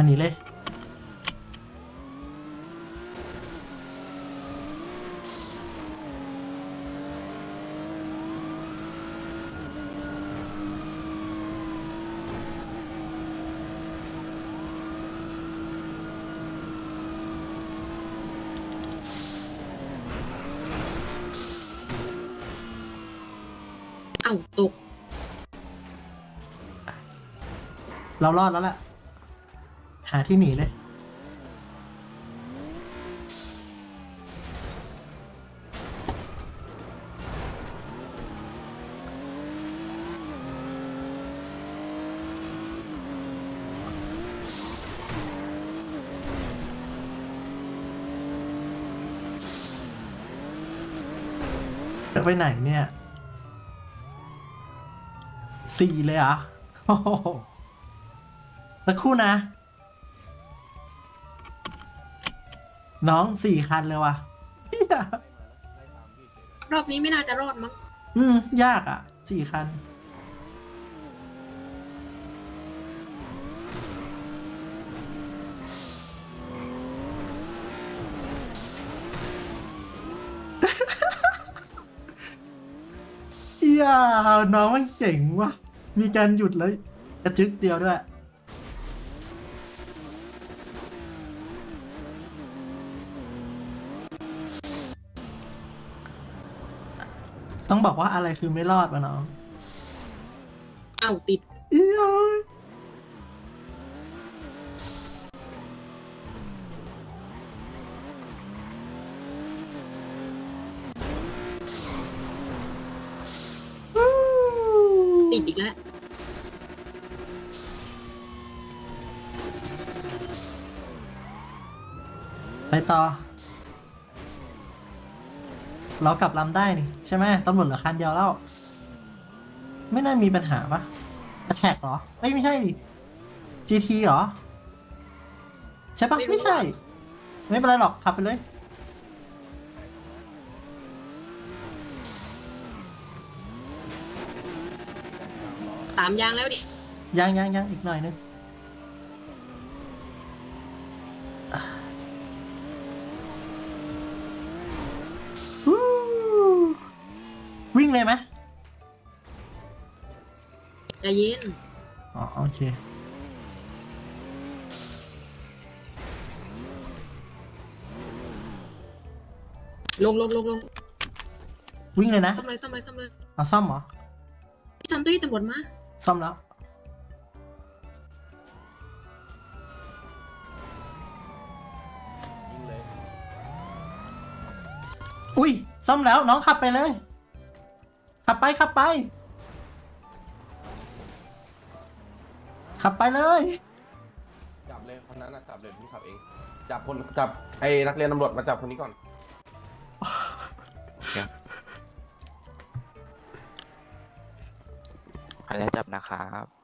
อันนี้เลยเอ้าตก เรารอดแล้วแหละ หาที่หนีเลย จะไปไหนเนี่ย สี่เลยเหรอะโอ้โหสักครู่นะ น้องสี่คันเลยว่ะเหี้ยรอบนี้ไม่น่าจะรอดมั้งอืม ยากอะสี่คันอย่าน้องมันเจ๋งว่ะ มีการหยุดเลยกระจึกเดียวด้วย ต้องบอกว่าอะไรคือไม่รอดวะน้องเอ้าติดอียอยวู้ติดอีกแล้วไปต่อ เรากลับลำได้นี่ใช่ไหมตำรวจเหลือคันเดียวแล้ว ไม่น่ามีปัญหาปะแท็กเหรอเอ้ยไม่ใช่ดิ GT เหรอ ใช่ปะไม่รู้ไม่ใช่ ไม่เป็นไรหรอกขับไปเลย สามยางแล้วดิ ยังยังยังอีกหน่อยนึง วิ่งเลยไหมใจเย็นอ๋อโอเค ลงลงลงลงวิ่งเลยนะ ซ่อมเลยซ่อมเลยซ่อมเลยเอาซ่อมเหรอ พี่ทำด้วยตำรวจมาซ่อมแล้วยิงเลยอุ้ยซ่อมแล้วน้องขับไปเลย ขับไปขับไป ขับไปเลย จับเลยคนนั้นนะจับเลยพี่ขับเอง จับคนจับไอ้นักเรียนตำรวจมาจับคนนี้ก่อนขออนุญาตจับนะครับ